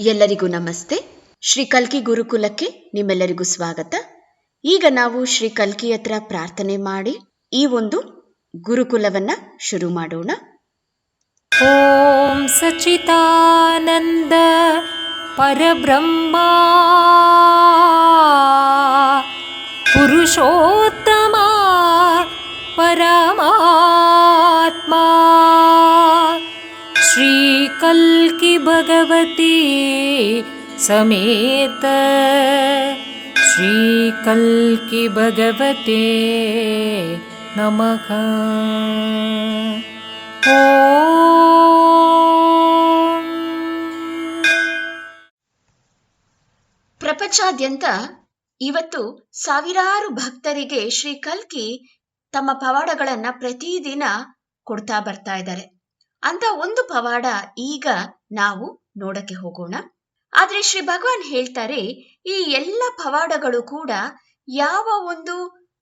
ಎಲ್ಲರಿಗೂ ನಮಸ್ತೆ. ಶ್ರೀ ಕಲ್ಕಿ ಗುರುಕುಲಕ್ಕೆ ನಿಮ್ಮೆಲ್ಲರಿಗೂ ಸ್ವಾಗತ. ಈಗ ನಾವು ಶ್ರೀ ಕಲ್ಕಿ ಹತ್ರ ಪ್ರಾರ್ಥನೆ ಮಾಡಿ, ಈ ಒಂದು ಗುರುಕುಲವನ್ನ ಶುರು ಮಾಡೋಣ. ಓಂ ಸಚಿತಾನಂದ ಪರಬ್ರಹ್ಮ. ಪುರುಷೋತ್ತಮ ಪರಮಾತ್ಮ. ಶ್ರೀ ಕಲ್ಕಿ भगवती समेत श्रीकल्कि भगवते नमः ॐ ಪ್ರಪಂಚಾದ್ಯಂತ ಇವತ್ತು ಸಾವಿರಾರು ಭಕ್ತರಿಗೆ ಶ್ರೀ ಕಲ್ಕಿ ತಮ್ಮ ಪವಾಡಗಳನ್ನ ಪ್ರತಿದಿನ ಕೊಡ್ತಾ ಬರ್ತಾ ಇದ್ದಾರೆ ಅಂತ ಒಂದು ಪವಾಡ ಈಗ ನಾವು ನೋಡಕ್ಕೆ ಹೋಗೋಣ. ಆದ್ರೆ ಶ್ರೀ ಭಗವಾನ್ ಹೇಳ್ತಾರೆ, ಈ ಎಲ್ಲ ಪವಾಡಗಳು ಕೂಡ ಯಾವ ಒಂದು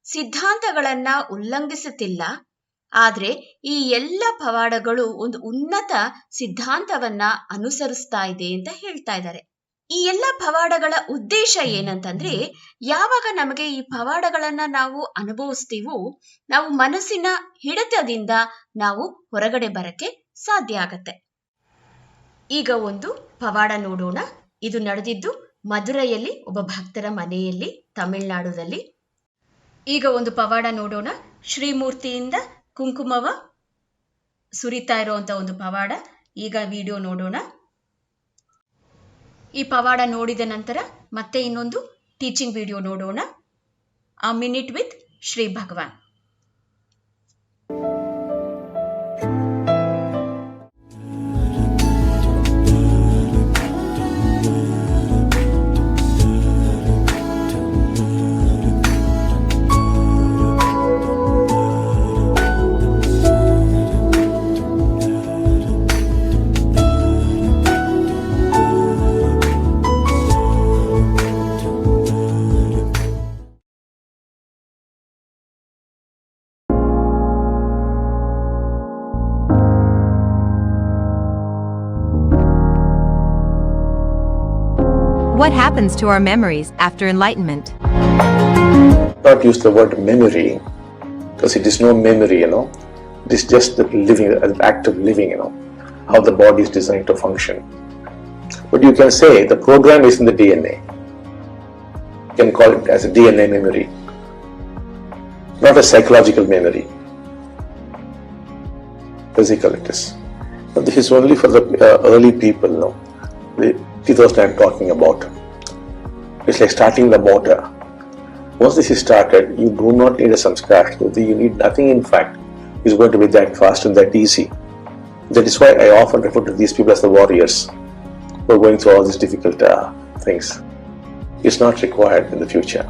ಸಿದ್ಧಾಂತಗಳನ್ನ ಉಲ್ಲಂಘಿಸುತ್ತಿಲ್ಲ. ಆದ್ರೆ ಈ ಎಲ್ಲ ಪವಾಡಗಳು ಒಂದು ಉನ್ನತ ಸಿದ್ಧಾಂತವನ್ನ ಅನುಸರಿಸ್ತಾ ಇದೆ ಅಂತ ಹೇಳ್ತಾ ಇದ್ದಾರೆ. ಈ ಎಲ್ಲ ಪವಾಡಗಳ ಉದ್ದೇಶ ಏನಂತಂದ್ರೆ, ಯಾವಾಗ ನಮಗೆ ಈ ಪವಾಡಗಳನ್ನ ನಾವು ಅನುಭವಿಸ್ತೀವೋ, ನಾವು ಮನಸ್ಸಿನ ಹಿಡಿತದಿಂದ ನಾವು ಹೊರಗಡೆ ಬರಕ್ಕೆ ಸಾಧ್ಯ ಆಗತ್ತೆ. ಈಗ ಒಂದು ಪವಾಡ ನೋಡೋಣ. ಇದು ನಡೆದಿದ್ದು ಮಧುರೈಯಲ್ಲಿ, ಒಬ್ಬ ಭಕ್ತರ ಮನೆಯಲ್ಲಿ, ತಮಿಳುನಾಡುದಲ್ಲಿ. ಈಗ ಒಂದು ಪವಾಡ ನೋಡೋಣ. ಶ್ರೀಮೂರ್ತಿಯಿಂದ ಕುಂಕುಮವ ಸುರಿತಾ ಇರುವಂತ ಒಂದು ಪವಾಡ. ಈಗ ವಿಡಿಯೋ ನೋಡೋಣ. ಈ ಪವಾಡ ನೋಡಿದ ನಂತರ ಮತ್ತೆ ಇನ್ನೊಂದು ಟೀಚಿಂಗ್ ವಿಡಿಯೋ ನೋಡೋಣ. A minute with Shri Bhagavan. Happens to our memories after enlightenment? not use the word memory because it is no memory, you know. It is just the living, an act of living, you know, how the body is designed to function. But you can say the program is in the DNA. You can call it as a DNA memory, not a psychological memory. Physical it is. But this is only for the uh, early people, no. The 2000 I'm talking about. It's like starting the motor. Once this is started, you do not need a samskar. You need nothing, in fact, is going to be that fast and that easy. That is why I often refer to these people as the warriors who are going through all these difficult uh, things. It's not required in the future.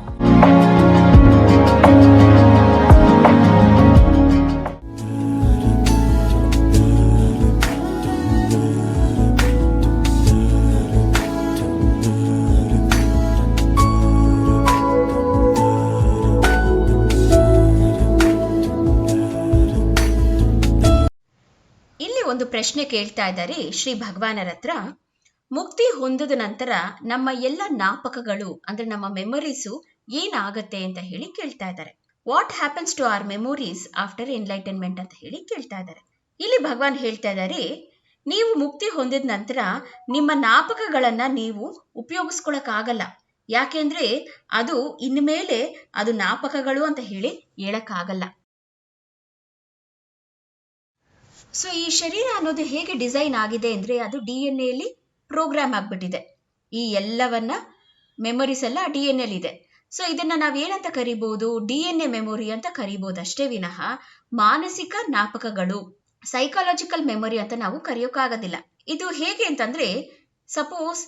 ಒಂದು ಪ್ರಶ್ನೆ ಕೇಳ್ತಾ ಇದ್ದಾರೆ ಶ್ರೀ ಭಗವಾನರ ಹತ್ರ. ಮುಕ್ತಿ ಹೊಂದಿದ ನಂತರ ನಮ್ಮ ಎಲ್ಲ ಜ್ಞಾಪಕಗಳು ಅಂದ್ರೆ ನಮ್ಮ ಮೆಮೊರೀಸು ಏನಾಗತ್ತೆ ಅಂತ ಹೇಳಿ ಕೇಳ್ತಾ ಇದ್ದಾರೆ. What happens to our memories after enlightenment ಅಂತ ಹೇಳಿ ಕೇಳ್ತಾ ಇದ್ದಾರೆ. ಇಲ್ಲಿ ಭಗವಾನ್ ಹೇಳ್ತಾ ಇದ್ದಾರೆ, ನೀವು ಮುಕ್ತಿ ಹೊಂದಿದ ನಂತರ ನಿಮ್ಮ ಜ್ಞಾಪಕಗಳನ್ನ ನೀವು ಉಪಯೋಗಿಸ್ಕೊಳಕ್ಕಾಗಲ್ಲ ಯಾಕೆಂದ್ರೆ ಅದು ಇನ್ಮೇಲೆ ಅದು ಜ್ಞಾಪಕಗಳು ಅಂತ ಹೇಳಿ ಹೇಳಕ್ಕಾಗಲ್ಲ ಸೊ ಈ ಶರೀರ ಅನ್ನೋದು ಹೇಗೆ ಡಿಸೈನ್ ಆಗಿದೆ ಅಂದ್ರೆ ಅದು ಡಿ ಎನ್ ಎಲ್ಲಿ ಪ್ರೋಗ್ರಾಮ್ ಆಗ್ಬಿಟ್ಟಿದೆ. ಈ ಎಲ್ಲವನ್ನ ಮೆಮೊರೀಸ್ ಎಲ್ಲ ಡಿ ಎನ್ ಎಲ್ ಇದೆ. ಸೊ ಇದನ್ನ ನಾವೇನಂತ ಕರಿಬಹುದು ಡಿ ಎನ್ ಎ ಮೆಮೊರಿ ಅಂತ ಕರಿಬಹುದು ಅಷ್ಟೇ ವಿನಃ ಮಾನಸಿಕ ಜ್ಞಾಪಕಗಳು ಸೈಕಾಲಜಿಕಲ್ ಮೆಮೊರಿ ಅಂತ ನಾವು ಕರೆಯೋಕ್ಕಾಗೋದಿಲ್ಲ ಇದು ಹೇಗೆ ಅಂತಂದ್ರೆ ಸಪೋಸ್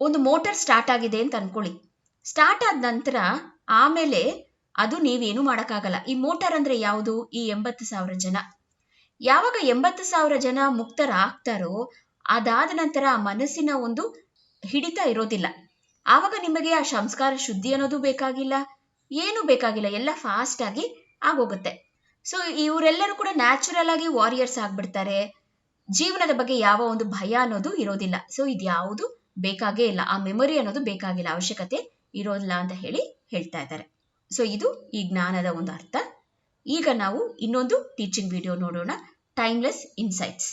ಒಂದು ಮೋಟರ್ ಸ್ಟಾರ್ಟ್ ಆಗಿದೆ ಅಂತ ಅನ್ಕೊಳ್ಳಿ. ಸ್ಟಾರ್ಟ್ ಆದ ನಂತರ ಆಮೇಲೆ ಅದು ನೀವೇನು ಮಾಡೋಕ್ಕಾಗಲ್ಲ. ಈ ಮೋಟರ್ ಅಂದ್ರೆ ಯಾವುದು? ಈ ಎಂಬತ್ತು ಸಾವಿರ ಜನ. ಯಾವಾಗ ಎಂಬತ್ತು ಸಾವಿರ ಜನ ಮುಕ್ತರಾಗ್ತಾರೋ ಅದಾದ ನಂತರ ಮನಸ್ಸಿನ ಒಂದು ಹಿಡಿತ ಇರೋದಿಲ್ಲ. ಆವಾಗ ನಿಮಗೆ ಆ ಸಂಸ್ಕಾರ ಶುದ್ಧಿ ಅನ್ನೋದು ಬೇಕಾಗಿಲ್ಲ, ಏನು ಬೇಕಾಗಿಲ್ಲ, ಎಲ್ಲ ಫಾಸ್ಟ್ ಆಗಿ ಆಗೋಗುತ್ತೆ. ಸೊ ಇವರೆಲ್ಲರೂ ಕೂಡ ನ್ಯಾಚುರಲ್ ಆಗಿ ವಾರಿಯರ್ಸ್ ಆಗ್ಬಿಡ್ತಾರೆ. ಜೀವನದ ಬಗ್ಗೆ ಯಾವ ಒಂದು ಭಯ ಅನ್ನೋದು ಇರೋದಿಲ್ಲ. ಸೊ ಇದ್ಯಾವುದು ಬೇಕಾಗೇ ಇಲ್ಲ. ಆ ಮೆಮೊರಿ ಅನ್ನೋದು ಬೇಕಾಗಿಲ್ಲ. ಅವಶ್ಯಕತೆ ಇರೋದಿಲ್ಲ ಅಂತ ಹೇಳಿ ಹೇಳ್ತಾ ಇದ್ದಾರೆ. ಸೊ ಇದು ಈ ಜ್ಞಾನದ ಒಂದು ಅರ್ಥ. ಈಗ ನಾವು ಇನ್ನೊಂದು ಟೀಚಿಂಗ್ ವಿಡಿಯೋ ನೋಡೋಣ timeless insights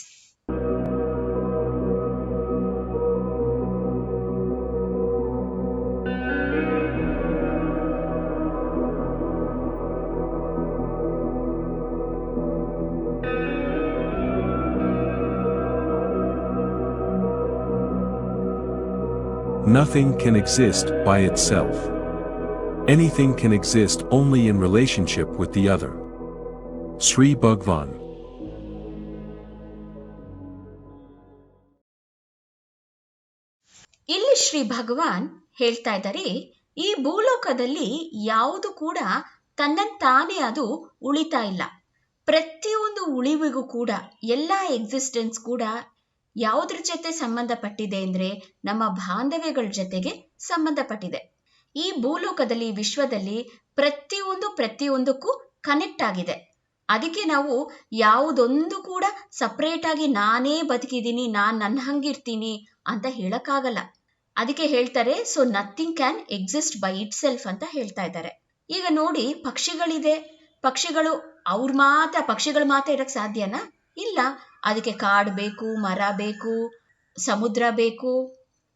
Nothing can exist by itself. Anything can exist only in relationship with the other. Sri Bhagwan. ಇಲ್ಲಿ ಶ್ರೀ ಭಗವಾನ್ ಹೇಳ್ತಾ ಇದ್ದಾರೆ, ಈ ಭೂಲೋಕದಲ್ಲಿ ಯಾವುದು ಕೂಡ ತನ್ನಂತಾನೇ ಅದು ಉಳಿತಾ ಇಲ್ಲ. ಪ್ರತಿಯೊಂದು ಉಳಿವಿಗೂ ಕೂಡ, ಎಲ್ಲ ಎಕ್ಸಿಸ್ಟೆನ್ಸ್ ಕೂಡ ಯಾವುದ್ರ ಜೊತೆ ಸಂಬಂಧಪಟ್ಟಿದೆ ಅಂದ್ರೆ ನಮ್ಮ ಬಾಂಧವ್ಯಗಳ ಜೊತೆಗೆ ಸಂಬಂಧಪಟ್ಟಿದೆ. ಈ ಭೂಲೋಕದಲ್ಲಿ, ವಿಶ್ವದಲ್ಲಿ ಪ್ರತಿಯೊಂದು ಪ್ರತಿಯೊಂದಕ್ಕೂ ಕನೆಕ್ಟ್ ಆಗಿದೆ. ಅದಕ್ಕೆ ನಾವು ಯಾವುದೊಂದು ಕೂಡ ಸಪ್ರೇಟ್ ಆಗಿ ನಾನೇ ಬದುಕಿದ್ದೀನಿ, ನಾನು ನನ್ನ ಹಂಗಿರ್ತೀನಿ ಅಂತ ಹೇಳಕ್ಕಾಗಲ್ಲ. ಅದಕ್ಕೆ ಹೇಳ್ತಾರೆ so nothing can exist by itself ಅಂತ ಹೇಳ್ತಾ ಇದ್ದಾರೆ. ಈಗ ನೋಡಿ, ಪಕ್ಷಿಗಳಿದೆ. ಪಕ್ಷಿಗಳು, ಅವ್ರ ಮಾತ್ರ, ಪಕ್ಷಿಗಳು ಮಾತ್ರ ಇರಕ್ ಸಾಧ್ಯನಾ? ಇಲ್ಲ. ಅದಕ್ಕೆ ಕಾಡು ಬೇಕು, ಮರ ಬೇಕು, ಸಮುದ್ರ ಬೇಕು,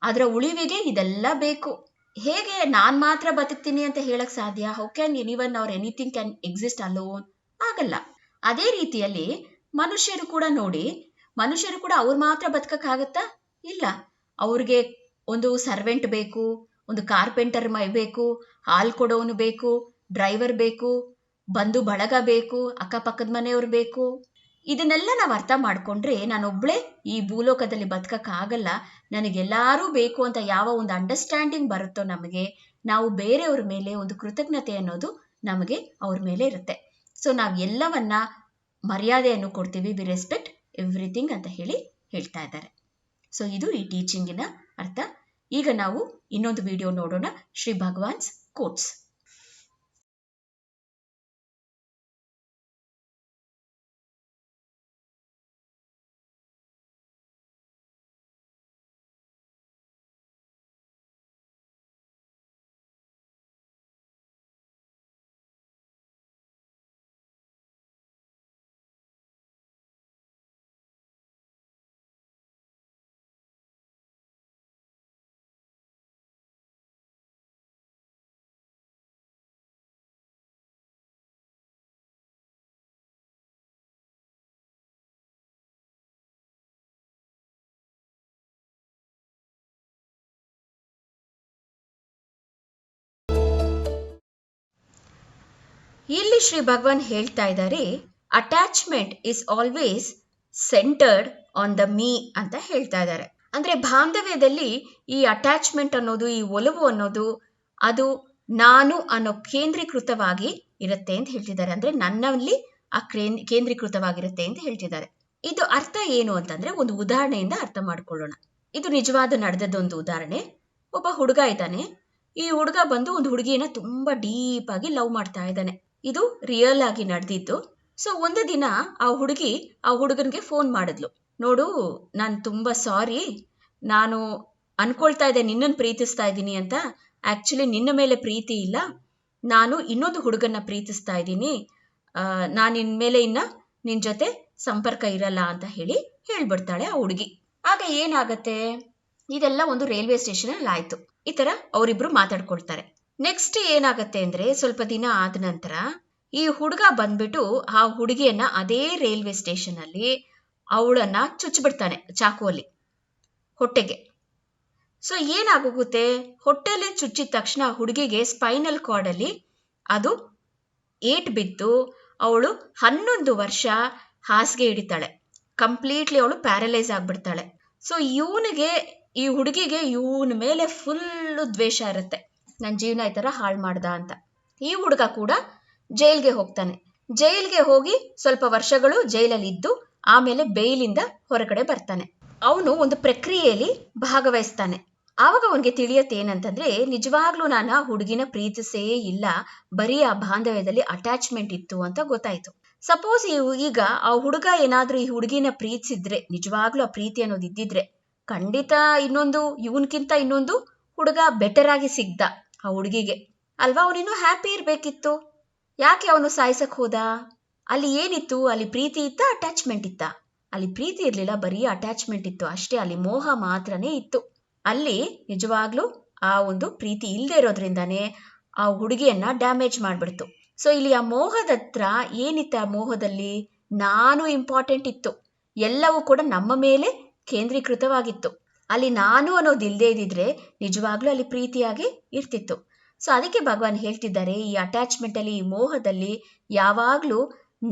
ಅದರ ಉಳಿವಿಗೆ ಇದೆಲ್ಲ ಬೇಕು. ಹೇಗೆ ನಾನ್ ಮಾತ್ರ ಬದುಕ್ತೀನಿ ಅಂತ ಹೇಳಕ್ ಸಾಧ್ಯ? ಹೌ ಕ್ಯಾನ್ ಎನಿವನ್ ಅವ್ರ ಎನಿಥಿಂಗ್ ಕ್ಯಾನ್ ಎಕ್ಸಿಸ್ಟ್ ಅಲೋನ್ ಆಗಲ್ಲ. ಅದೇ ರೀತಿಯಲ್ಲಿ ಮನುಷ್ಯರು ಕೂಡ ನೋಡಿ, ಮನುಷ್ಯರು ಕೂಡ ಅವ್ರು ಮಾತ್ರ ಬದುಕಕ್ಕಾಗತ್ತಾ? ಇಲ್ಲ. ಅವ್ರಿಗೆ ಒಂದು ಸರ್ವೆಂಟ್ ಬೇಕು, ಒಂದು ಕಾರ್ಪೆಂಟರ್ ಮೈ ಬೇಕು, ಹಾಲ್ ಕೊಡೋನು ಬೇಕು ಡ್ರೈವರ್ ಬೇಕು, ಬಂಧು ಬಳಗ ಬೇಕು, ಅಕ್ಕಪಕ್ಕದ ಮನೆಯವ್ರು ಬೇಕು. ಇದನ್ನೆಲ್ಲ ನಾವು ಅರ್ಥ ಮಾಡ್ಕೊಂಡ್ರೆ ನಾನೊಬ್ಳೆ ಈ ಭೂಲೋಕದಲ್ಲಿ ಬದುಕಕ್ಕಾಗಲ್ಲ. ನನಗೆಲ್ಲರೂ ಬೇಕು ಅಂತ ಯಾವ ಒಂದು ಅಂಡರ್ಸ್ಟ್ಯಾಂಡಿಂಗ್ ಬರುತ್ತೋ ನಮಗೆ, ನಾವು ಬೇರೆಯವ್ರ ಮೇಲೆ ಒಂದು ಕೃತಜ್ಞತೆ ಅನ್ನೋದು ನಮಗೆ ಅವ್ರ ಮೇಲೆ ಇರುತ್ತೆ. ಸೊ ನಾವು ಎಲ್ಲವನ್ನ ಮರ್ಯಾದೆಯನ್ನು ಕೊಡ್ತೀವಿ ವಿ ರೆಸ್ಪೆಕ್ಟ್ ಎವ್ರಿಥಿಂಗ್ ಅಂತ ಹೇಳಿ ಹೇಳ್ತಾ ಇದ್ದಾರೆ. ಸೊ ಇದು ಈ ಟೀಚಿಂಗಿನ ಅರ್ಥ. ಈಗ ನಾವು ಇನ್ನೊಂದು ವಿಡಿಯೋ ನೋಡೋಣ, ಶ್ರೀ ಭಗವಾನ್ಸ್ ಕೋಟ್ಸ್ ಇಲ್ಲಿ ಶ್ರೀ ಭಗವಾನ್ ಹೇಳ್ತಾ ಇದ್ದಾರೆ attachment is always centred on the me ಅಂತ ಹೇಳ್ತಾ ಇದ್ದಾರೆ. ಅಂದ್ರೆ ಬಾಂಧವ್ಯದಲ್ಲಿ ಈ ಅಟ್ಯಾಚ್ಮೆಂಟ್ ಅನ್ನೋದು, ಈ ಒಲವು ಅನ್ನೋದು, ಅದು ನಾನು ಅನ್ನೋ ಕೇಂದ್ರೀಕೃತವಾಗಿ ಇರುತ್ತೆ ಅಂತ ಹೇಳ್ತಿದ್ದಾರೆ. ಅಂದ್ರೆ ನನ್ನಲ್ಲಿ ಆ ಕೇಂದ್ರೀಕೃತವಾಗಿರುತ್ತೆ ಅಂತ ಹೇಳ್ತಿದ್ದಾರೆ. ಇದು ಅರ್ಥ ಏನು ಅಂತಂದ್ರೆ ಒಂದು ಉದಾಹರಣೆಯಿಂದ ಅರ್ಥ ಮಾಡ್ಕೊಳ್ಳೋಣ. ಇದು ನಿಜವಾದ ನಡೆದದ್ದೊಂದು ಉದಾಹರಣೆ. ಒಬ್ಬ ಹುಡುಗ ಇದ್ದಾನೆ. ಈ ಹುಡುಗ ಬಂದು ಒಂದು ಹುಡುಗಿಯನ್ನ ತುಂಬಾ ಡೀಪ್ ಆಗಿ ಲವ್ ಮಾಡ್ತಾ ಇದ್ದಾನೆ. ಇದು ರಿಯಲ್ ಆಗಿ ನಡೆದಿದ್ದು. ಸೊ ಒಂದು ದಿನ ಆ ಹುಡುಗಿ ಆ ಹುಡುಗನಿಗೆ ಫೋನ್ ಮಾಡಿದ್ಲು. ನೋಡು, ನಾನು ತುಂಬಾ ಸಾರಿ ನಾನು ಅನ್ಕೊಳ್ತಾ ಇದ್ದೆ ನಿನ್ನನ್ನು ಪ್ರೀತಿಸ್ತಾ ಇದ್ದೀನಿ ಅಂತ. ಆಕ್ಚುಲಿ ನಿನ್ನ ಮೇಲೆ ಪ್ರೀತಿ ಇಲ್ಲ. ನಾನು ಇನ್ನೊಂದು ಹುಡುಗನ್ನ ಪ್ರೀತಿಸ್ತಾ ಇದ್ದೀನಿ. ನಾನು ಮೇಲೆ ಇನ್ನ ನಿನ್ ಜೊತೆ ಸಂಪರ್ಕ ಇರಲ್ಲ ಅಂತ ಹೇಳಿ ಹೇಳ್ಬಿಡ್ತಾಳೆ ಆ ಹುಡುಗಿ. ಆಗ ಏನಾಗತ್ತೆ? ಇದೆಲ್ಲ ಒಂದು ರೈಲ್ವೆ ಸ್ಟೇಷನ್ ಅಲ್ಲಿ ಆಯ್ತು. ಈ ತರ ಅವರಿಬ್ರು ಮಾತಾಡ್ಕೊಳ್ತಾರೆ. ನೆಕ್ಸ್ಟ್ ಏನಾಗತ್ತೆ ಅಂದ್ರೆ ಸ್ವಲ್ಪ ದಿನ ಆದ ನಂತರ ಈ ಹುಡುಗ ಬಂದ್ಬಿಟ್ಟು ಆ ಹುಡುಗಿಯನ್ನ ಅದೇ ರೈಲ್ವೆ ಸ್ಟೇಷನ್ ಅಲ್ಲಿ ಅವಳನ್ನ ಚುಚ್ಚಿಬಿಡ್ತಾನೆ ಚಾಕುವಲ್ಲಿ, ಹೊಟ್ಟೆಗೆ. ಸೊ ಏನಾಗೋಗುತ್ತೆ? ಹೊಟ್ಟೆಲೆ ಚುಚ್ಚಿದ ತಕ್ಷಣ ಹುಡುಗಿಗೆ ಸ್ಪೈನಲ್ ಕಾರ್ಡಲ್ಲಿ ಅದು ಏಟ್ ಬಿದ್ದು ಅವಳು ಹನ್ನೊಂದು ವರ್ಷ ಹಾಸಿಗೆ ಹಿಡಿತಾಳೆ. ಕಂಪ್ಲೀಟ್ಲಿ ಅವಳು ಪ್ಯಾರಲೈಸ್ ಆಗ್ಬಿಡ್ತಾಳೆ. ಸೊ ಇವನಿಗೆ, ಈ ಹುಡುಗಿಗೆ ಇವನ ಮೇಲೆ ಫುಲ್ಲು ದ್ವೇಷ ಇರುತ್ತೆ. ನನ್ನ ಜೀವನ ಈ ಥರ ಹಾಳು ಮಾಡ್ದ ಅಂತ. ಈ ಹುಡುಗ ಕೂಡ ಜೈಲ್ಗೆ ಹೋಗ್ತಾನೆ. ಜೈಲ್ಗೆ ಹೋಗಿ ಸ್ವಲ್ಪ ವರ್ಷಗಳು ಜೈಲಲ್ಲಿ ಇದ್ದು ಆಮೇಲೆ ಬೇಯ್ಲಿಂದ ಹೊರಗಡೆ ಬರ್ತಾನೆ. ಅವನು ಒಂದು ಪ್ರಕ್ರಿಯೆಯಲ್ಲಿ ಭಾಗವಹಿಸ್ತಾನೆ. ಆವಾಗ ಅವನಿಗೆ ತಿಳಿಯತ್ತೆ ಏನಂತಂದ್ರೆ, ನಿಜವಾಗ್ಲೂ ನಾನು ಆ ಹುಡುಗಿನ ಪ್ರೀತಿಸೇ ಇಲ್ಲ, ಬರೀ ಆ ಬಾಂಧವ್ಯದಲ್ಲಿ ಅಟ್ಯಾಚ್ಮೆಂಟ್ ಇತ್ತು ಅಂತ ಗೊತ್ತಾಯ್ತು. ಸಪೋಸ್ ಈಗ ಆ ಹುಡುಗ ಏನಾದ್ರೂ ಈ ಹುಡುಗಿನ ಪ್ರೀತಿಸಿದ್ರೆ, ನಿಜವಾಗ್ಲೂ ಆ ಪ್ರೀತಿ ಅನ್ನೋದು ಇದ್ದಿದ್ರೆ, ಖಂಡಿತ ಇನ್ನೊಂದು, ಇವನ್ಕಿಂತ ಇನ್ನೊಂದು ಹುಡುಗ ಬೆಟರ್ ಆಗಿ ಸಿಗ್ದ. ಆ ಹುಡುಗಿಗೆ. ಅಲ್ವಾ, ಅವನಿನ್ನೂ ಹ್ಯಾಪಿ ಇರಬೇಕಿತ್ತು. ಯಾಕೆ ಅವನು ಸಾಯ್ಸಕ್ ಹೋದ? ಅಲ್ಲಿ ಏನಿತ್ತು? ಅಲ್ಲಿ ಪ್ರೀತಿ ಇತ್ತ ಅಟ್ಯಾಚ್ಮೆಂಟ್ ಇತ್ತ? ಅಲ್ಲಿ ಪ್ರೀತಿ ಇರ್ಲಿಲ್ಲ, ಬರೀ ಅಟ್ಯಾಚ್ಮೆಂಟ್ ಇತ್ತು. ಅಷ್ಟೇ, ಅಲ್ಲಿ ಮೋಹ ಮಾತ್ರನೇ ಇತ್ತು. ಅಲ್ಲಿ ನಿಜವಾಗ್ಲೂ ಆ ಒಂದು ಪ್ರೀತಿ ಇಲ್ಲದೆ ಇರೋದ್ರಿಂದಾನೇ ಆ ಹುಡುಗಿಯನ್ನ ಡ್ಯಾಮೇಜ್ ಮಾಡ್ಬಿಡ್ತು. ಸೊ ಇಲ್ಲಿ ಆ ಮೋಹದ ಹತ್ರ ಮೋಹದಲ್ಲಿ? ನಾನು ಇಂಪಾರ್ಟೆಂಟ್ ಇತ್ತು. ಎಲ್ಲವೂ ಕೂಡ ನಮ್ಮ ಮೇಲೆ ಕೇಂದ್ರೀಕೃತವಾಗಿತ್ತು. ಅಲ್ಲಿ ನಾನು ಅನ್ನೋದು ಇಲ್ಲದೆ ಇದ್ದಿದ್ರೆ ನಿಜವಾಗ್ಲೂ ಅಲ್ಲಿ ಪ್ರೀತಿಯಾಗಿ ಇರ್ತಿತ್ತು. ಸೊ ಅದಕ್ಕೆ ಭಗವಾನ್ ಹೇಳ್ತಿದ್ದಾರೆ, ಈ ಅಟ್ಯಾಚ್ಮೆಂಟ್ ಅಲ್ಲಿ, ಈ ಮೋಹದಲ್ಲಿ ಯಾವಾಗ್ಲೂ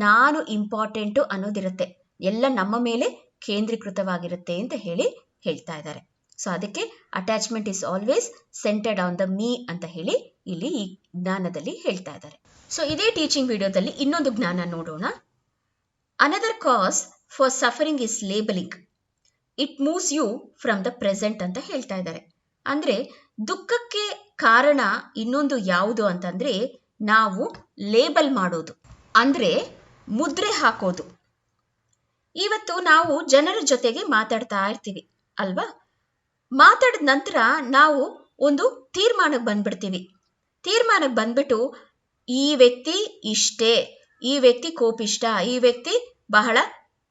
ನಾನು ಇಂಪಾರ್ಟೆಂಟು ಅನ್ನೋದಿರುತ್ತೆ. ಎಲ್ಲ ನಮ್ಮ ಮೇಲೆ ಕೇಂದ್ರೀಕೃತವಾಗಿರುತ್ತೆ ಅಂತ ಹೇಳಿ ಹೇಳ್ತಾ ಇದ್ದಾರೆ. ಸೊ ಅದಕ್ಕೆ attachment is always centred on the me ಅಂತ ಹೇಳಿ ಇಲ್ಲಿ ಈ ಜ್ಞಾನದಲ್ಲಿ ಹೇಳ್ತಾ ಇದ್ದಾರೆ. ಸೊ ಇದೇ ಟೀಚಿಂಗ್ ವಿಡಿಯೋದಲ್ಲಿ ಇನ್ನೊಂದು ಜ್ಞಾನ ನೋಡೋಣ. Another cause for suffering is labelling it moves you from the present ಅಂತ ಹೇಳ್ತಾ ಇದ್ದಾರೆ. ಅಂದ್ರೆ ದುಃಖಕ್ಕೆ ಕಾರಣ ಇನ್ನೊಂದು ಯಾವುದು ಅಂತಂದ್ರೆ ನಾವು ಲೇಬಲ್ ಮಾಡೋದು. ಅಂದ್ರೆ ಮುದ್ರೆ ಹಾಕೋದು. ಇವತ್ತು ನಾವು ಜನರ ಜೊತೆಗೆ ಮಾತಾಡ್ತಾ ಇರ್ತೀವಿ, ಅಲ್ವಾ? ಮಾತಾಡಿದ ನಂತರ ನಾವು ಒಂದು ತೀರ್ಮಾನಕ್ಕೆ ಬಂದ್ಬಿಡ್ತೀವಿ. ತೀರ್ಮಾನಕ್ಕೆ ಬಂದ್ಬಿಟ್ಟು ಈ ವ್ಯಕ್ತಿ ಇಷ್ಟೇ, ಈ ವ್ಯಕ್ತಿ ಕೋಪಿಷ್ಟ, ಈ ವ್ಯಕ್ತಿ ಬಹಳ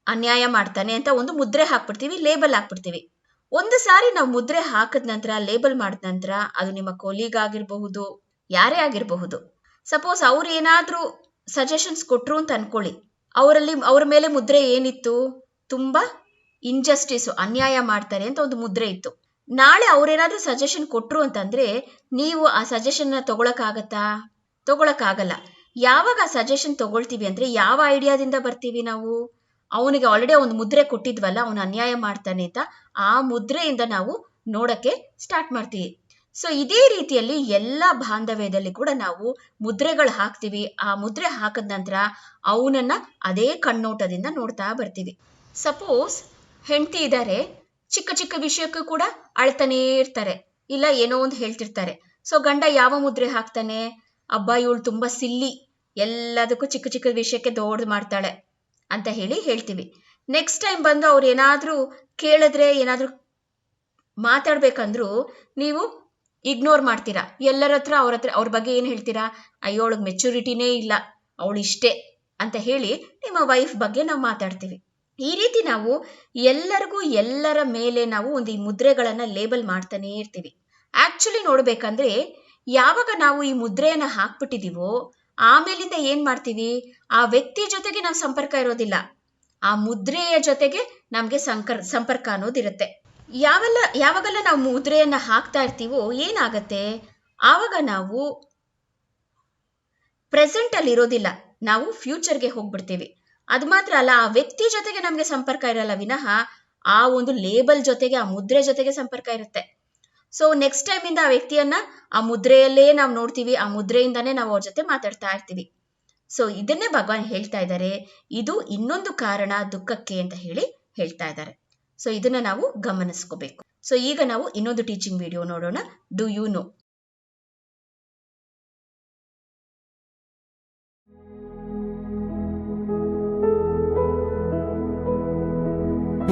ಅನ್ಯಾಯ ಮಾಡ್ತಾನೆ ಅಂತ ಒಂದು ಮುದ್ರೆ ಹಾಕ್ಬಿಡ್ತೀವಿ ಲೇಬಲ್ ಹಾಕ್ಬಿಡ್ತೀವಿ. ಒಂದು ಸಾರಿ ನಾವು ಮುದ್ರೆ ಹಾಕಿದ ನಂತರ ಲೇಬಲ್ ಮಾಡಿದ ನಂತರ ಅದು ನಿಮ್ಮ ಕೊಲೀಗ್ ಆಗಿರಬಹುದು, ಯಾರೇ ಆಗಿರಬಹುದು ಸಪೋಸ್ ಅವ್ರು ಏನಾದ್ರೂ ಸಜೆಷನ್ಸ್ ಕೊಟ್ರು ಅಂತ ಅನ್ಕೊಳ್ಳಿ. ಅವರಲ್ಲಿ, ಅವ್ರ ಮೇಲೆ ಮುದ್ರೆ ಏನಿತ್ತು? ತುಂಬಾ ಇಂಜಸ್ಟಿಸ್ ಅನ್ಯಾಯ ಮಾಡ್ತಾರೆ ಅಂತ ಒಂದು ಮುದ್ರೆ ಇತ್ತು. ನಾಳೆ ಅವ್ರೇನಾದ್ರೂ ಸಜೆಷನ್ ಕೊಟ್ರು ಅಂತಂದ್ರೆ, ನೀವು ಆ ಸಜೆಷನ್ ತಗೊಳಕ್ಕಾಗತ್ತಾ? ತಗೊಳಕ್ಕಾಗಲ್ಲ. ಯಾವಾಗ ಆ ಸಜೆಷನ್ ತಗೊಳ್ತೀವಿ ಅಂದ್ರೆ, ಯಾವ ಐಡಿಯಾದಿಂದ ಬರ್ತೀವಿ ನಾವು? ಅವನಿಗೆ ಆಲ್ರೆಡಿ ಒಂದು ಮುದ್ರೆ ಕೊಟ್ಟಿದ್ವಲ್ಲ, ಅವನು ಅನ್ಯಾಯ ಮಾಡ್ತಾನೆ ಅಂತ, ಆ ಮುದ್ರೆಯಿಂದ ನಾವು ನೋಡಕ್ಕೆ ಸ್ಟಾರ್ಟ್ ಮಾಡ್ತೀವಿ. ಸೊ ಇದೇ ರೀತಿಯಲ್ಲಿ ಎಲ್ಲ ಬಾಂಧವ್ಯದಲ್ಲಿ ಕೂಡ ನಾವು ಮುದ್ರೆಗಳು ಹಾಕ್ತಿವಿ. ಆ ಮುದ್ರೆ ಹಾಕಿದ ನಂತರ ಅವನನ್ನ ಅದೇ ಕಣ್ಣೋಟದಿಂದ ನೋಡ್ತಾ ಬರ್ತೀವಿ. ಸಪೋಸ್ ಹೆಂಡತಿ ಇದ್ದಾರೆ ಚಿಕ್ಕ ಚಿಕ್ಕ ವಿಷಯಕ್ಕೂ ಕೂಡ ಅಳ್ತಾನೇ ಇರ್ತಾರೆ. ಇಲ್ಲ ಏನೋ ಒಂದು ಹೇಳ್ತಿರ್ತಾರೆ. ಸೊ ಗಂಡ ಯಾವ ಮುದ್ರೆ ಹಾಕ್ತಾನೆ? ಅಬ್ಬ, ಇವಳು ತುಂಬಾ ಸಿಲ್ಲಿ ಎಲ್ಲದಕ್ಕೂ ಚಿಕ್ಕ ಚಿಕ್ಕ ವಿಷಯಕ್ಕೆ ದೊಡ್ಡ ಮಾಡ್ತಾಳೆ. ಅಂತ ಹೇಳಿ ಹೇಳ್ತೀವಿ. ನೆಕ್ಸ್ಟ್ ಟೈಮ್ ಬಂದು ಅವ್ರು ಏನಾದರೂ ಕೇಳಿದ್ರೆ, ಏನಾದರೂ ಮಾತಾಡ್ಬೇಕಂದ್ರೂ ನೀವು ಇಗ್ನೋರ್ ಮಾಡ್ತೀರಾ. ಎಲ್ಲರ ಹತ್ರ ಅವ್ರ ಹತ್ರ, ಅವ್ರ ಬಗ್ಗೆ ಏನು ಹೇಳ್ತೀರಾ? ಅಯ್ಯೋ ಮೆಚುರಿಟಿನೇ ಇಲ್ಲ. ಅವಳು ಇಷ್ಟೇ ಅಂತ ಹೇಳಿ ನಿಮ್ಮ ವೈಫ್ ಬಗ್ಗೆ ನಾವು ಮಾತಾಡ್ತೀವಿ. ಈ ರೀತಿ ನಾವು ಎಲ್ಲರಿಗೂ ಎಲ್ಲರ ಮೇಲೆ ನಾವು ಒಂದು ಈ ಮುದ್ರೆಗಳನ್ನ ಲೇಬಲ್ ಮಾಡ್ತಾನೆ ಇರ್ತೀವಿ. ಆಕ್ಚುಲಿ ನೋಡ್ಬೇಕಂದ್ರೆ ಯಾವಾಗ ನಾವು ಈ ಮುದ್ರೆಯನ್ನ ಹಾಕ್ಬಿಟ್ಟಿದೀವೋ ಆಮೇಲಿಂದ ಏನ್ ಮಾಡ್ತೀವಿ? ಆ ವ್ಯಕ್ತಿ ಜೊತೆಗೆ ನಾವು ಸಂಪರ್ಕ ಇರೋದಿಲ್ಲ. ಆ ಮುದ್ರೆಯ ಜೊತೆಗೆ ನಮ್ಗೆ ಸಂಕರ್, ಸಂಪರ್ಕ ಅನ್ನೋದಿರುತ್ತೆ. ಯಾವೆಲ್ಲ, ಯಾವಾಗೆಲ್ಲ ನಾವು ಮುದ್ರೆಯನ್ನ ಹಾಕ್ತಾ ಇರ್ತೀವೋ ಏನಾಗತ್ತೆ? ಆವಾಗ ನಾವು ಪ್ರೆಸೆಂಟ್ ಅಲ್ಲಿ ಇರೋದಿಲ್ಲ. ನಾವು ಫ್ಯೂಚರ್ಗೆ ಹೋಗ್ಬಿಡ್ತೀವಿ. ಅದ್ ಮಾತ್ರ ಅಲ್ಲ, ಆ ವ್ಯಕ್ತಿ ಜೊತೆಗೆ ನಮ್ಗೆ ಸಂಪರ್ಕ ಇರಲ್ಲ ವಿನಃ ಆ ಒಂದು ಲೇಬಲ್ ಜೊತೆಗೆ, ಆ ಮುದ್ರೆ ಜೊತೆಗೆ ಸಂಪರ್ಕ ಇರುತ್ತೆ. ಸೊ ನೆಕ್ಸ್ಟ್ ಟೈಮ್ ಇಂದ ಆ ವ್ಯಕ್ತಿಯನ್ನ ಆ ಮುದ್ರೆಯಲ್ಲೇ ನಾವು ನೋಡ್ತೀವಿ, ಆ ಮುದ್ರೆಯಿಂದಾನೇ ನಾವು ಅವ್ರ ಜೊತೆ ಮಾತಾಡ್ತಾ ಇರ್ತೀವಿ. ಸೊ ಇದನ್ನೇ ಭಗವಾನ್ ಹೇಳ್ತಾ ಇದ್ದಾರೆ ಇದು ಇನ್ನೊಂದು ಕಾರಣ ದುಃಖಕ್ಕೆ ಅಂತ ಹೇಳಿ ಹೇಳ್ತಾ ಇದ್ದಾರೆ ಸೊ ಇದನ್ನ ನಾವು ಗಮನಿಸ್ಕೋಬೇಕು. ಸೊ ಈಗ ನಾವು ಇನ್ನೊಂದು ಟೀಚಿಂಗ್ ವಿಡಿಯೋ ನೋಡೋಣ. Do you know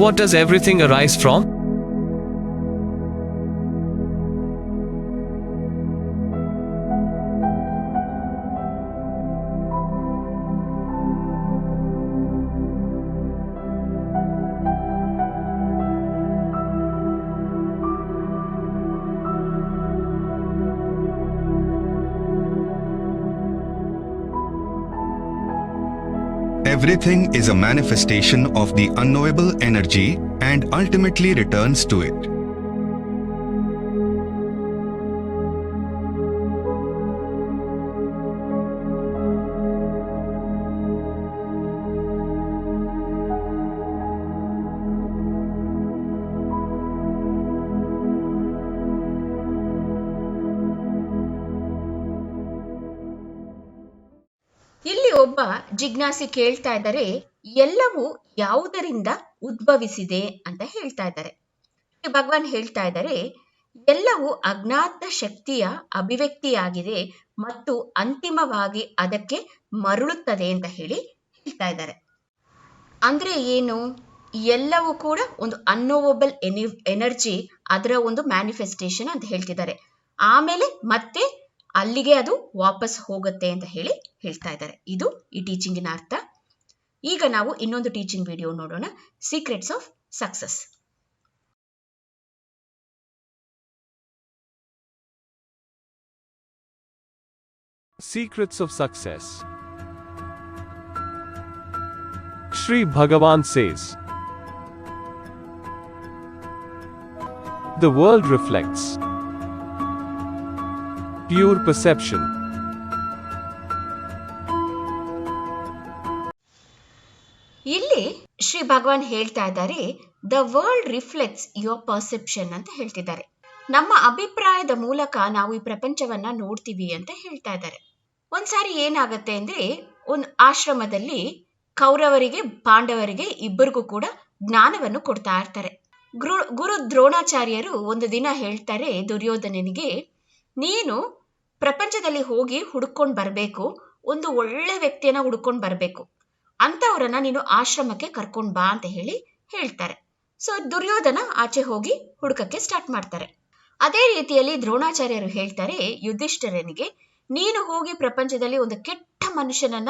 What does everything arise from? Everything is a manifestation of the unknowable energy and ultimately returns to it. ಜಿಜ್ಞಾಸಿ ಕೇಳ್ತಾ ಇದ್ದಾರೆ, ಎಲ್ಲವೂ ಯಾವುದರಿಂದ ಉದ್ಭವಿಸಿದೆ ಅಂತ ಹೇಳ್ತಾ ಇದ್ದಾರೆ. ಭಗವಾನ್ ಹೇಳ್ತಾ ಇದ್ದಾರೆ, ಎಲ್ಲವೂ ಅಜ್ಞಾತ ಶಕ್ತಿಯ ಅಭಿವ್ಯಕ್ತಿಯಾಗಿದೆ ಮತ್ತು ಅಂತಿಮವಾಗಿ ಅದಕ್ಕೆ ಮರಳುತ್ತದೆ ಅಂತ ಹೇಳಿ ಹೇಳ್ತಾ ಇದ್ದಾರೆ. ಅಂದ್ರೆ ಏನು? ಎಲ್ಲವೂ ಕೂಡ ಒಂದು ಅನ್ನೋವಬಲ್ ಎನಿ ಎನರ್ಜಿ ಅದರ ಒಂದು ಮ್ಯಾನಿಫೆಸ್ಟೇಷನ್ ಅಂತ ಹೇಳ್ತಿದ್ದಾರೆ. ಆಮೇಲೆ ಮತ್ತೆ ಅಲ್ಲಿಗೆ ಅದು ವಾಪಸ್ ಹೋಗುತ್ತೆ ಅಂತ ಹೇಳಿ ಹೇಳ್ತಾ ಇದ್ದಾರೆ. ಇದು ಈ ಟೀಚಿಂಗಿನ ಅರ್ಥ. ಈಗ ನಾವು ಇನ್ನೊಂದು ಟೀಚಿಂಗ್ ವಿಡಿಯೋ ನೋಡೋಣ. Secrets of success secrets of success Shri Bhagavan says the world reflects pure perception. ಇಲ್ಲಿ ಶ್ರೀ ಭಗವಾನ್ ಹೇಳ್ತಾ ಇದ್ದಾರೆ the world reflects your perception ಅಂತ ಹೇಳ್ತಿದ್ದಾರೆ. ನಮ್ಮ ಅಭಿಪ್ರಾಯದ ಮೂಲಕ ನಾವು ಈ ಪ್ರಪಂಚವನ್ನ ನೋಡ್ತೀವಿ ಅಂತ ಹೇಳ್ತಾ ಇದ್ದಾರೆ. ಒಂದ್ಸಾರಿ ಏನಾಗತ್ತೆ ಅಂದ್ರೆ, ಒಂದು ಆಶ್ರಮದಲ್ಲಿ ಕೌರವರಿಗೆ, ಪಾಂಡವರಿಗೆ ಇಬ್ಬರಿಗೂ ಕೂಡ ಜ್ಞಾನವನ್ನು ಕೊಡ್ತಾ ಇರ್ತಾರೆ. ಗುರು ಗುರು ದ್ರೋಣಾಚಾರ್ಯರು ಒಂದು ದಿನ ಹೇಳ್ತಾರೆ ದುರ್ಯೋಧನನಿಗೆ ನೀನು ಪ್ರಪಂಚದಲ್ಲಿ ಹೋಗಿ ಹುಡುಕೊಂಡು ಬರಬೇಕು, ಒಂದು ಒಳ್ಳೆ ವ್ಯಕ್ತಿಯನ್ನ ಹುಡ್ಕೊಂಡು ಬರಬೇಕು. ಅಂಥವ್ರನ್ನ ನೀನು ಆಶ್ರಮಕ್ಕೆ ಕರ್ಕೊಂಡ್ ಬಾ ಅಂತ ಹೇಳಿ ಹೇಳ್ತಾರೆ. ಸೊ ದುರ್ಯೋಧನ ಆಚೆ ಹೋಗಿ ಹುಡುಕಕ್ಕೆ ಸ್ಟಾರ್ಟ್ ಮಾಡ್ತಾರೆ. ಅದೇ ರೀತಿಯಲ್ಲಿ ದ್ರೋಣಾಚಾರ್ಯರು ಹೇಳ್ತಾರೆ, ಯುಧಿಷ್ಠಿರನಿಗೆ, ನೀನು ಹೋಗಿ ಪ್ರಪಂಚದಲ್ಲಿ ಒಂದು ಕೆಟ್ಟ ಮನುಷ್ಯನನ್ನ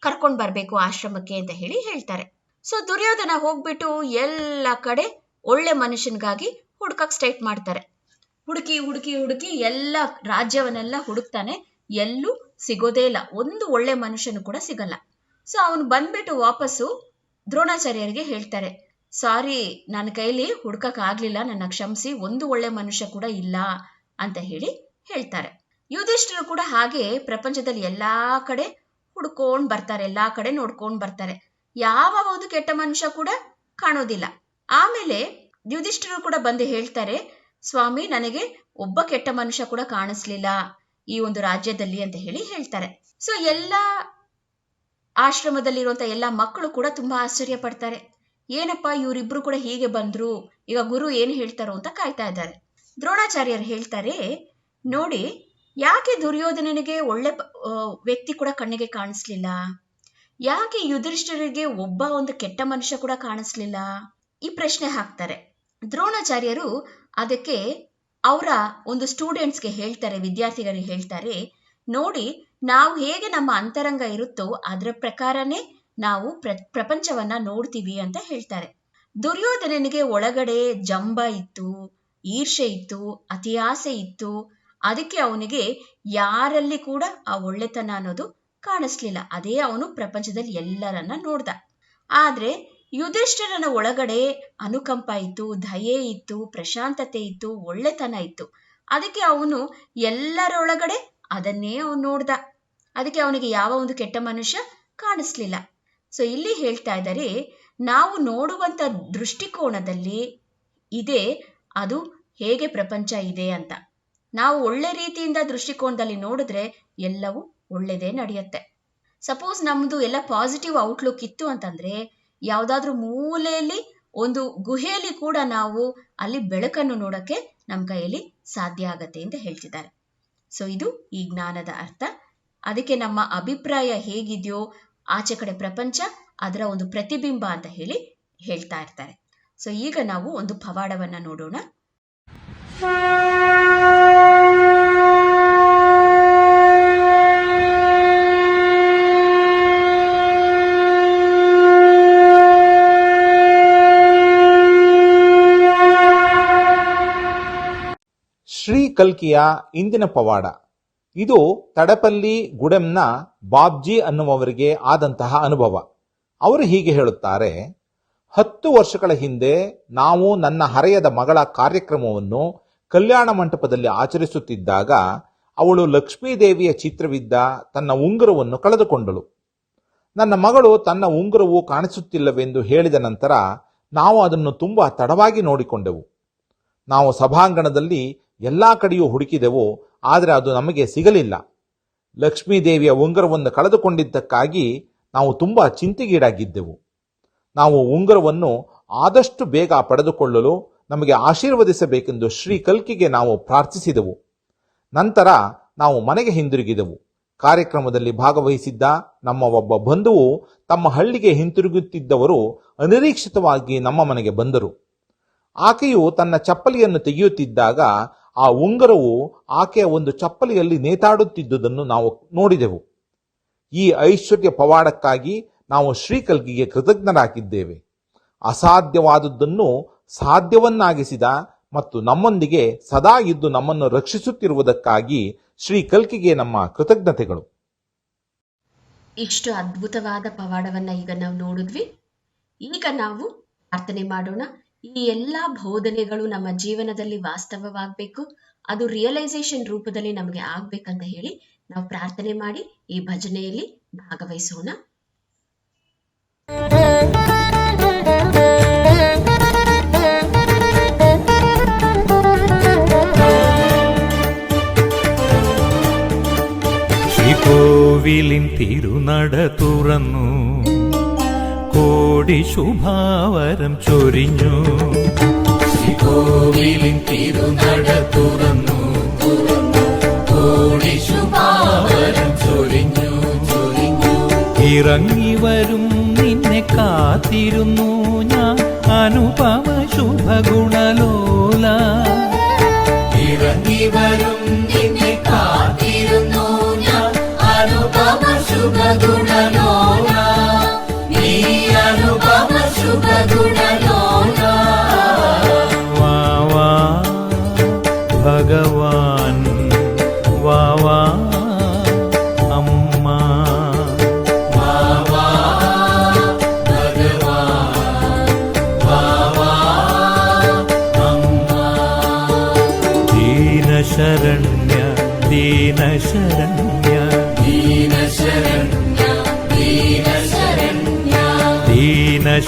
ಕರ್ಕೊಂಡ್ ಬರ್ಬೇಕು ಆಶ್ರಮಕ್ಕೆ ಅಂತ ಹೇಳಿ ಹೇಳ್ತಾರೆ. ಸೊ ದುರ್ಯೋಧನ ಹೋಗ್ಬಿಟ್ಟು ಎಲ್ಲ ಕಡೆ ಒಳ್ಳೆ ಮನುಷ್ಯನಿಗಾಗಿ ಹುಡ್ಕಕ್ ಸ್ಟೈಟ್ ಮಾಡ್ತಾರೆ. ಹುಡುಕಿ ಹುಡುಕಿ ಹುಡುಕಿ ಎಲ್ಲ ರಾಜ್ಯವನ್ನೆಲ್ಲ ಹುಡುಕ್ತಾನೆ. ಎಲ್ಲೂ ಸಿಗೋದೇ ಇಲ್ಲ. ಒಂದು ಒಳ್ಳೆ ಮನುಷ್ಯನು ಕೂಡ ಸಿಗಲ್ಲ. ಸೊ ಅವನು ಬಂದ್ಬಿಟ್ಟು ವಾಪಸ್ಸು ದ್ರೋಣಾಚಾರ್ಯರಿಗೆ ಹೇಳ್ತಾರೆ. ಸಾರಿ, ನನ್ನ ಕೈಲಿ ಹುಡ್ಕಕ್ ಆಗ್ಲಿಲ್ಲ. ನನ್ನ ಕ್ಷಮಿಸಿ. ಒಂದು ಒಳ್ಳೆ ಮನುಷ್ಯ ಕೂಡ ಇಲ್ಲ ಅಂತ ಹೇಳಿ ಹೇಳ್ತಾರೆ. ಯುಧಿಷ್ಠರು ಕೂಡ ಹಾಗೆ ಪ್ರಪಂಚದಲ್ಲಿ ಎಲ್ಲಾ ಕಡೆ ಹುಡ್ಕೊಂಡ್ ಬರ್ತಾರೆ. ಎಲ್ಲಾ ಕಡೆ ನೋಡ್ಕೊಂಡ್ ಬರ್ತಾರೆ. ಯಾವ ಒಂದು ಕೆಟ್ಟ ಮನುಷ್ಯ ಕೂಡ ಕಾಣೋದಿಲ್ಲ. ಆಮೇಲೆ ಯುಧಿಷ್ಠರು ಕೂಡ ಬಂದು ಹೇಳ್ತಾರೆ ಸ್ವಾಮಿ, ನನಗೆ ಒಬ್ಬ ಕೆಟ್ಟ ಮನುಷ್ಯ ಕೂಡ ಕಾಣಿಸ್ಲಿಲ್ಲ ಈ ಒಂದು ರಾಜ್ಯದಲ್ಲಿ ಅಂತ ಹೇಳಿ ಹೇಳ್ತಾರೆ. ಸೊ ಎಲ್ಲ ಆಶ್ರಮದಲ್ಲಿರುವಂತ ಎಲ್ಲಾ ಮಕ್ಕಳು ಕೂಡ ತುಂಬಾ ಆಶ್ಚರ್ಯ ಪಡ್ತಾರೆ ಏನಪ್ಪ, ಇವರಿಬ್ರು ಕೂಡ ಹೀಗೆ ಬಂದ್ರು? ಈಗ ಗುರು ಏನು ಹೇಳ್ತಾರೋ ಅಂತ ಕಾಯ್ತಾ ಇದ್ದಾರೆ. ದ್ರೋಣಾಚಾರ್ಯರು ಹೇಳ್ತಾರೆ, ನೋಡಿ, ಯಾಕೆ ದುರ್ಯೋಧನನಿಗೆ ಒಳ್ಳೆ ವ್ಯಕ್ತಿ ಕೂಡ ಕಣ್ಣಿಗೆ ಕಾಣಿಸ್ಲಿಲ್ಲ? ಯಾಕೆ ಯುಧಿಷ್ಠರಿಗೆ ಒಬ್ಬ ಒಂದು ಕೆಟ್ಟ ಮನುಷ್ಯ ಕೂಡ ಕಾಣಿಸ್ಲಿಲ್ಲ? ಈ ಪ್ರಶ್ನೆ ಹಾಕ್ತಾರೆ. ದ್ರೋಣಾಚಾರ್ಯರು ಅದಕ್ಕೆ ಅವರ ಒಂದು ಸ್ಟೂಡೆಂಟ್ಸ್ಗೆ ಹೇಳ್ತಾರೆ, ವಿದ್ಯಾರ್ಥಿಗಳಿಗೆ ಹೇಳ್ತಾರೆ, ನೋಡಿ ನಾವು ಹೇಗೆ ನಮ್ಮ ಅಂತರಂಗ ಇರುತ್ತೋ ಅದರ ಪ್ರಕಾರನೇ ನಾವು ಪ್ರ, ಪ್ರಪಂಚವನ್ನ ನೋಡ್ತೀವಿ ಅಂತ ಹೇಳ್ತಾರೆ. ದುರ್ಯೋಧನನಿಗೆ ಒಳಗಡೆ ಜಂಬ ಇತ್ತು ಈರ್ಷೆ ಇತ್ತು ಅತಿಯಾಸೆ ಇತ್ತು. ಅದಕ್ಕೆ ಅವನಿಗೆ ಯಾರಲ್ಲಿ ಕೂಡ ಆ ಒಳ್ಳೆತನ ಅನ್ನೋದು ಕಾಣಿಸ್ಲಿಲ್ಲ. ಅದೇ ಅವನು ಪ್ರಪಂಚದಲ್ಲಿ ಎಲ್ಲರನ್ನ ನೋಡ್ದ. ಆದ್ರೆ ಯುಧಿಷ್ಠಿರನ ಒಳಗಡೆ ಅನುಕಂಪ ಇತ್ತು, ದಯೆ ಇತ್ತು, ಪ್ರಶಾಂತತೆ ಇತ್ತು, ಒಳ್ಳೆತನ ಇತ್ತು. ಅದಕ್ಕೆ ಅವನು ಎಲ್ಲರೊಳಗಡೆ ಅದನ್ನೇ ಅವನು ನೋಡ್ದ. ಅದಕ್ಕೆ ಅವನಿಗೆ ಯಾವ ಒಂದು ಕೆಟ್ಟ ಮನುಷ್ಯ ಕಾಣಿಸ್ಲಿಲ್ಲ. ಸೊ ಇಲ್ಲಿ ಹೇಳ್ತಾ ಇದ್ದಾರೆ, ನಾವು ನೋಡುವಂತ ದೃಷ್ಟಿಕೋನದಲ್ಲಿ ಇದೆ, ಅದು ಹೇಗೆ ಪ್ರಪಂಚ ಇದೆ ಅಂತ. ನಾವು ಒಳ್ಳೆ ರೀತಿಯಿಂದ ದೃಷ್ಟಿಕೋನದಲ್ಲಿ ನೋಡಿದ್ರೆ ಎಲ್ಲವೂ ಒಳ್ಳೆದೇ ನಡೆಯುತ್ತೆ. ಸಪೋಸ್ ನಮ್ದು ಎಲ್ಲ ಪಾಸಿಟಿವ್ ಔಟ್ಲುಕ್ ಇತ್ತು ಅಂತಂದ್ರೆ ಯಾವ್ದಾದ್ರೂ ಮೂಲೆಯಲ್ಲಿ ಒಂದು ಗುಹೆಯಲ್ಲಿ ಕೂಡ ನಾವು ಅಲ್ಲಿ ಬೆಳಕನ್ನು ನೋಡಕ್ಕೆ ನಮ್ಮ ಕೈಯಲ್ಲಿ ಸಾಧ್ಯ ಆಗತ್ತೆ ಅಂತ ಹೇಳ್ತಿದ್ದಾರೆ. ಸೊ ಇದು ಈ ಜ್ಞಾನದ ಅರ್ಥ. ಅದಕ್ಕೆ ನಮ್ಮ ಅಭಿಪ್ರಾಯ ಹೇಗಿದೆಯೋ, ಆಚೆ ಕಡೆ ಪ್ರಪಂಚ, ಅದರ ಒಂದು ಪ್ರತಿಬಿಂಬ ಅಂತ ಹೇಳಿ ಹೇಳ್ತಾ ಇರ್ತಾರೆ. ಸೊ ಈಗ ನಾವು ಒಂದು ಪವಾಡವನ್ನ ನೋಡೋಣ. ಶ್ರೀ ಕಲ್ಕಿಯ ಇಂದಿನ ಪವಾಡ. ಇದು ತಡಪಲ್ಲಿ ಗುಡೆಂನ ಬಾಬ್ಜಿ ಅನ್ನುವವರಿಗೆ ಆದಂತಹ ಅನುಭವ. ಅವರು ಹೀಗೆ ಹೇಳುತ್ತಾರೆ, ಹತ್ತು ವರ್ಷಗಳ ಹಿಂದೆ ನಾವು ನನ್ನ ಹರೆಯದ ಮಗಳ ಕಾರ್ಯಕ್ರಮವನ್ನು ಕಲ್ಯಾಣ ಮಂಟಪದಲ್ಲಿ ಆಚರಿಸುತ್ತಿದ್ದಾಗ ಅವಳು ಲಕ್ಷ್ಮೀದೇವಿಯ ಚಿತ್ರವಿದ್ದ ತನ್ನ ಉಂಗುರವನ್ನು ಕಳೆದುಕೊಂಡಳು. ನನ್ನ ಮಗಳು ತನ್ನ ಉಂಗುರವು ಕಾಣಿಸುತ್ತಿಲ್ಲವೆಂದು ಹೇಳಿದ ನಂತರ ನಾವು ಅದನ್ನು ತುಂಬಾ ತಡವಾಗಿ ನೋಡಿಕೊಂಡೆವು. ನಾವು ಸಭಾಂಗಣದಲ್ಲಿ ಎಲ್ಲಾ ಕಡೆಯೂ ಹುಡುಕಿದೆವು, ಆದರೆ ಅದು ನಮಗೆ ಸಿಗಲಿಲ್ಲ. ಲಕ್ಷ್ಮೀದೇವಿಯ ಉಂಗುರವನ್ನು ಕಳೆದುಕೊಂಡಿದ್ದಕ್ಕಾಗಿ ನಾವು ತುಂಬಾ ಚಿಂತೆಗೀಡಾಗಿದ್ದೆವು. ನಾವು ಉಂಗುರವನ್ನು ಆದಷ್ಟು ಬೇಗ ಪಡೆದುಕೊಳ್ಳಲು ನಮಗೆ ಆಶೀರ್ವದಿಸಬೇಕೆಂದು ಶ್ರೀ ಕಲ್ಕಿಗೆ ನಾವು ಪ್ರಾರ್ಥಿಸಿದೆವು. ನಂತರ ನಾವು ಮನೆಗೆ ಹಿಂದಿರುಗಿದೆವು. ಕಾರ್ಯಕ್ರಮದಲ್ಲಿ ಭಾಗವಹಿಸಿದ್ದ ನಮ್ಮ ಒಬ್ಬ ಬಂಧುವು ತಮ್ಮ ಹಳ್ಳಿಗೆ ಹಿಂತಿರುಗುತ್ತಿದ್ದವರು ಅನಿರೀಕ್ಷಿತವಾಗಿ ನಮ್ಮ ಮನೆಗೆ ಬಂದರು. ಆಕೆಯು ತನ್ನ ಚಪ್ಪಲಿಯನ್ನು ತೆಗೆಯುತ್ತಿದ್ದಾಗ ಆ ಉಂಗರವು ಆಕೆಯ ಒಂದು ಚಪ್ಪಲಿಯಲ್ಲಿ ನೇತಾಡುತ್ತಿದ್ದುದನ್ನು ನಾವು ನೋಡಿದೆವು. ಈ ಐಶ್ವರ್ಯ ಪವಾಡಕ್ಕಾಗಿ ನಾವು ಶ್ರೀಕಲ್ಗಿಗೆ ಕೃತಜ್ಞರಾಗಿದ್ದೇವೆ. ಅಸಾಧ್ಯವಾದದ್ದನ್ನು ಸಾಧ್ಯವನ್ನಾಗಿಸಿದ ಮತ್ತು ನಮ್ಮೊಂದಿಗೆ ಸದಾ ಇದ್ದು ನಮ್ಮನ್ನು ರಕ್ಷಿಸುತ್ತಿರುವುದಕ್ಕಾಗಿ ಶ್ರೀ ಕಲ್ಕಿಗೆ ನಮ್ಮ ಕೃತಜ್ಞತೆಗಳು. ಇಷ್ಟು ಅದ್ಭುತವಾದ ಪವಾಡವನ್ನ ಈಗ ನಾವು ನೋಡಿದ್ವಿ. ಈಗ ನಾವು ಪ್ರಾರ್ಥನೆ ಮಾಡೋಣ. ಈ ಎಲ್ಲ ಬೋಧನೆಗಳು ನಮ್ಮ ಜೀವನದಲ್ಲಿ ವಾಸ್ತವವಾಗಬೇಕು ಅದು ರಿಯಲೈಸೇಷನ್ ರೂಪದಲ್ಲಿ ನಮಗೆ ಆಗ್ಬೇಕಂತ ಹೇಳಿ ನಾವು ಪ್ರಾರ್ಥನೆ ಮಾಡಿ ಈ ಭಜನೆಯಲ್ಲಿ ಭಾಗವಹಿಸೋಣ ശ്രീകോവിലിൻ തിരുനട തുറന്നു കോടി ശുഭാവരം ചൊരിഞ്ഞു. ശ്രീകോവിലിൻ തിരുനട തുറന്നു. കോടി ശുഭാവരം ചൊരിഞ്ഞു ചൊരിഞ്ഞു. ഇറങ്ങി വരും നിന്നെ കാത്തിരുന്നു ഞാൻ. അനുപമ ശുഭഗുണലോല. ഇറങ്ങി വരും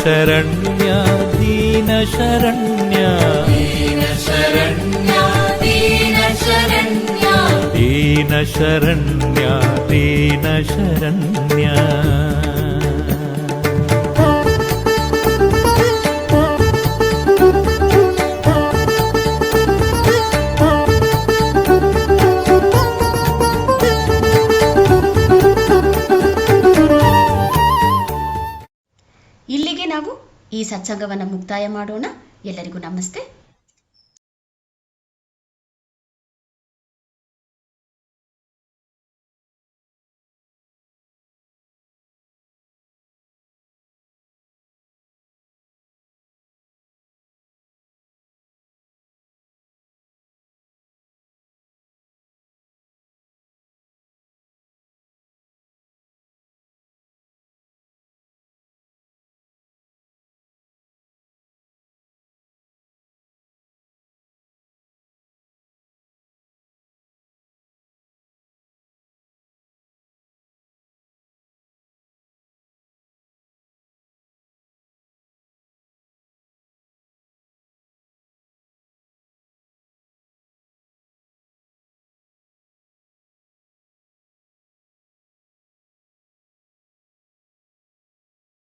शरण्यादीन शरण्या शरण्या शरण्यादीनशरण्यान शरण्या ಸತ್ಸಂಗವನ್ನು ಮುಕ್ತಾಯ ಮಾಡೋಣ. ಎಲ್ಲರಿಗೂ ನಮಸ್ತೆ.